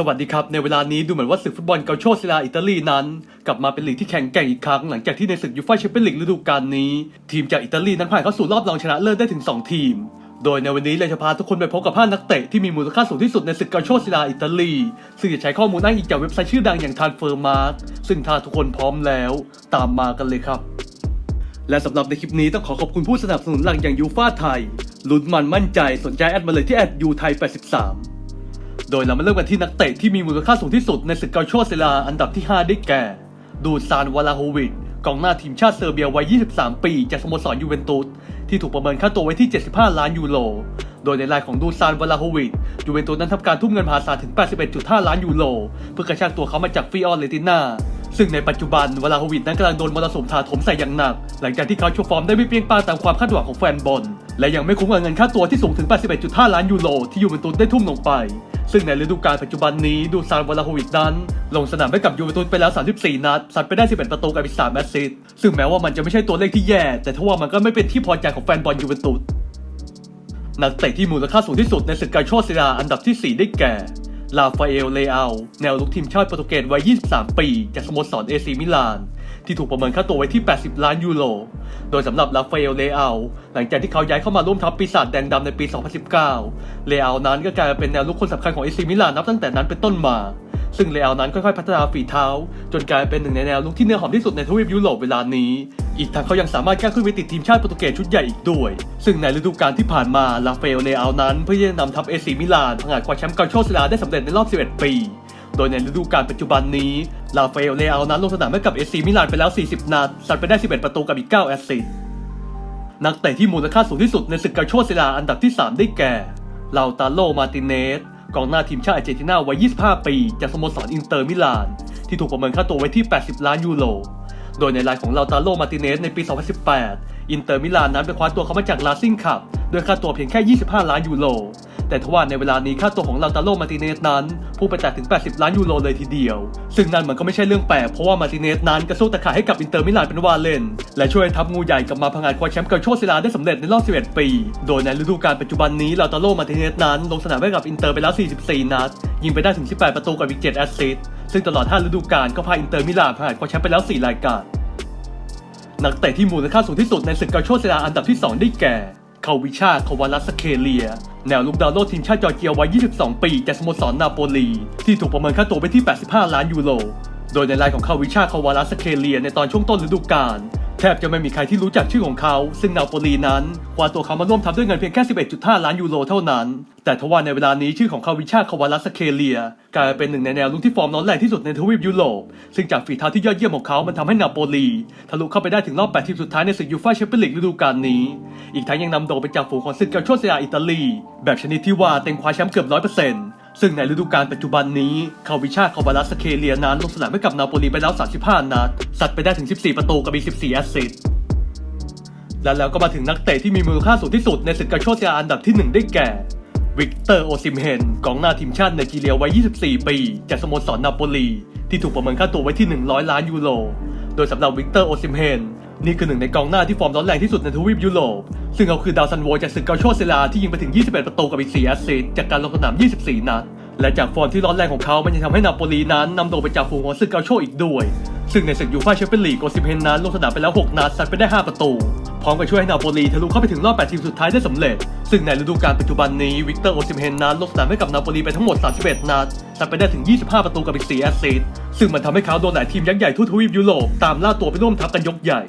สวัสดีครับ ในเวลานี้ดูเหมือนว่าศึกฟุตบอลเกาโชซิลาอิตาลีนั้น กลับมาเป็นลีกที่แข่งแกร่งอีกครั้งหลังจากที่ในศึกยูฟ่าแชมเปี้ยนลีกฤดูกาลนี้ ทีมจากอิตาลีนั้นผ่านเข้าสู่รอบรองชนะเลิศได้ถึง 2 ทีม โดยในวันนี้เราจะพาทุกคนไปพบกับ 5 นักเตะที่มีมูลค่าสูงที่สุดในศึกเกาโชซิลาอิตาลี ซึ่งจะใช้ข้อมูลอ้างอิงจากเว็บไซต์ชื่อดังอย่างทานเฟอร์มาร์ซึ่งถ้าทุกคนพร้อมแล้ว ตามมากันเลยครับและสำหรับในคลิปนี้ต้องขอขอบคุณผู้สนับสนุนหลักอย่างยูฟ่าไทยลุ้นมันมั่นใจสนใจแอดมาเลยที่แอดยูไทย83 โดยเรามาเริ่มกันที่นักเตะที่มีมูลค่าสูงที่สุดในศึกเกาโชเซลาอันดับที่ 5 ได้แก่ ดูซานวาลาโฮวิชกองหน้าทีมชาติเซอร์เบียวัย 23 ปี จากสโมสรยูเวนตุสที่ถูกประเมินค่าตัวไว้ที่ 75 ล้านยูโร โดยในรายของดูซานวาลาโฮวิชยูเวนตุสนั้นทำการทุ่มเงินมหาศาลถึง 81.5 ล้านยูโรเพื่อกระชากตัวเขามาจากฟิออร์เลติน่า ซึ่งในปัจจุบันวลาโฮวิชนั้นกำลังโดนมรสุมถาโถมใส่อย่างหนัก หลังจากที่เขาโชว์ฟอร์มได้ไม่เปรียงปางตามความคาดหวังของแฟนบอลและยังไม่คุ้มกับเงินค่าตัวที่สูงถึง 81.5 ล้านยูโรที่ยูเวนตุสได้ทุ่มลงไป ซึ่งในฤดูกาลปัจจุบันนี้ดูซานวลาโฮวิชนั้น ลงสนามให้กับยูเวนตุสไปแล้ว 34 นัดซัดไปได้ 11 ประตูกับอีก3แอสซิสต์ซึ่งแม้ว่ามันจะไม่ใช่ตัวเลขที่แย่ แต่ทว่ามันก็ไม่เป็นที่พอใจของแฟนบอลยูเวนตุสนักเตะที่มูลค่าสูงที่สุดในศึกกาโชซิลาอันดับที่ 4 ได้แก่ ลาฟาเอล เลอาแนวลุกทีมชาติโปรตุเกสวัย 23 ปี จากสโมสรเอซีมิลาน ที่ถูกประเมินค่าตัวไว้ที่ 80 ล้านยูโร โดยสำหรับลาฟาเอล เลอาหลังจากที่เขาย้ายเข้ามาร่วมทัพปีศาจแดงดำในปี 2019 เลอานั้นก็กลายเป็นแนวลุกคนสำคัญของเอซีมิลานนับตั้งแต่นั้นเป็นต้นมา ซึ่งเลอานั้นค่อยๆ พัฒนาฝีเท้า จนกลายเป็นหนึ่งในแนวลุกที่เนื้อหอมที่สุดในทวีปยุโรปเวลานี้ อีกทั้งเขายังสามารถก้าวขึ้นไปติดทีมชาติโปรตุเกสชุดใหญ่อีกด้วย ซึ่งในฤดูกาลที่ผ่านมาลาเฟลเลอานั้นเพื่อที่จะนำทัพเอซีมิลานผงาดคว้าแชมป์กาโชซิลาได้สำเร็จในรอบ 11 ปี โดยในฤดูกาลปัจจุบันนี้ลาเฟลเลอานั้นลงสนามให้กับเอซีมิลานไปแล้ว 40 นัดสัดไปได้ 11 ประตูกับอีก 9 แอสซิสต์นักเตะที่มูลค่าสูงที่สุดในศึกกาโชซิลาอันดับที่ 3 ได้แก่ลาตาโลมาติเนสกองหน้าทีมชาติอาร์เจนตินาวัย 25 ปี จากสโมสรอินเตอร์มิลาน ที่ถูกประเมินค่าตัวไว้ที่ 80 ล้านยูโร โดยในรายของลาตาโลมาติเนสในปี 2018 อินเตอร์มิลานนั้นไปคว้าตัวเขามาจากลาซิงคับด้วยค่าตัวเพียงแค่ 25 ล้านยูโร แต่ทว่าในเวลานี้ค่าตัวของลาตาโลมาติเนสนั้นพุ่งไปแตะถึง 80 ล้านยูโรเลยทีเดียว ซึ่งนั่นมันก็ไม่ใช่เรื่องแปลกเพราะว่ามาติเนสนั้นกระสู้ตะข่ายให้กับอินเตอร์มิลานเป็นว่าเล่น และช่วยทัพงูใหญ่กลับมาพังงาดคว้าแชมป์เกาโชซิลาได้สำเร็จในรอบ 11 ปี โดยในฤดูกาลปัจจุบันนี้ลาตาโลมาติเนสนั้นลงสนามให้กับอินเตอร์ไปแล้ว 44 นัด ยิงไปได้ถึง 18 ประตูกับอีก 7 แอสซิสต์ ซึ่งตลอด 5 ฤดูกาลก็พาอินเตอร์มิลานผ่านคว้าแชมป์ไปแล้ว 4 รายการ นักเตะที่มูลค่าสูงที่สุดในศึกกาโชเซิลาอันดับที่ 2 ได้แก่ คาวิชาคาวาลัสเคเลีย แนวลุกดาวโลทีมชาติจอร์เจียวัย 22 ปีจากสโมสรนาโปลี ที่ถูกประเมินค่าตัวไปที่ 85 ล้านยูโร โดยในรายของคาวิชาคาวาลัสเคเลียในตอนช่วงต้นฤดูกาล แทบจะไม่มีใครที่รู้จักชื่อของเขา ซึ่งนาโปลีนั้นคว้าตัวเขามาร่วมทัพด้วยเงินเพียงแค่ 11.5 ล้านยูโรเท่านั้น แต่ทว่าในเวลานี้ชื่อของคาวิชาคาวาลัสเคเลีย กลายเป็นหนึ่งในแนวลุกที่ฟอร์มร้อนแรงที่สุดในทวีปยุโรป ซึ่งจากฝีเท้าที่ยอดเยี่ยมของเขา มันทำให้นาโปลีทะลุเข้าไปได้ถึงรอบ 8 ทีมสุดท้ายในศึกยูฟ่าแชมเปี้ยนลีกฤดูกาลนี้ อีกทั้งยังนำโด่งเป็นจ่าฝูงของศึกเกาโชเซียอิตาลี แบบชนิดที่ว่าเต็งคว้าแชมป์เกือบ100% ซึ่งในฤดูกาลปัจจุบันนี้ คาวิชาคาวาลัสเคเลียนั้นลงสนามให้กับนาโปลีไปแล้ว 35 นัด สัดไปได้ถึง 14 ประตูกับอี14 แอสซิสต์และแล้วก็มาถึงนักเตะที่มีมูลค่าสูงที่สุดในศึกกาโชเซียอันดับที่ 1 ได้แก่ วิกเตอร์โอซิมเฮนกองหน้าทีมชาติไนจีเรียวัย 24 ปี จากสโมสรนาโปลี ที่ถูกประเมินค่าตัวไว้ที่ 100 ล้านยูโร โดยสำหรับวิกเตอร์โอซิมเฮน นี่คือหนึ่งในกองหน้าที่ฟอร์มร้อนแรงที่สุดในทวีปยุโรป ซึ่งเขาคือดาวซันโวจากศึกเกาโชเซลาที่ยิงไปถึง 21 ประตูกับอีก4แอสซิสต์จากการลงสนาม 24 นัด และจากฟอร์มที่ร้อนแรงของเขา มันยังทำให้นาโปลีนั้นนำโด่งไปจากฝูงของศึกเกาโชอีกด้วย ซึ่งในศึกยูฟ่าแชมเปี้ยนลีกโอซิเฮนนั้นลงสนามไปแล้ว 6 นัดซัดไปได้ 5 ประตู พร้อมกับช่วยให้นาโปลีทะลุเข้าไปถึงรอบ 8 ทีมสุดท้ายได้สำเร็จ ซึ่งในฤดูกาลปัจจุบันนี้วิกเตอร์โอซิมเฮนนั้นลงสนามให้กับนาโปลีไปทั้งหมด 31 นัดซัดไปได้ถึง 25 ประตูกับอีก4แอสซิสต์ซึ่งมันทำให้เขาโดนหลายทีมยักษ์ใหญ่ทั่วทวีปยุโรปตามล่าตัวไปร่วมทัพกันยกใหญ่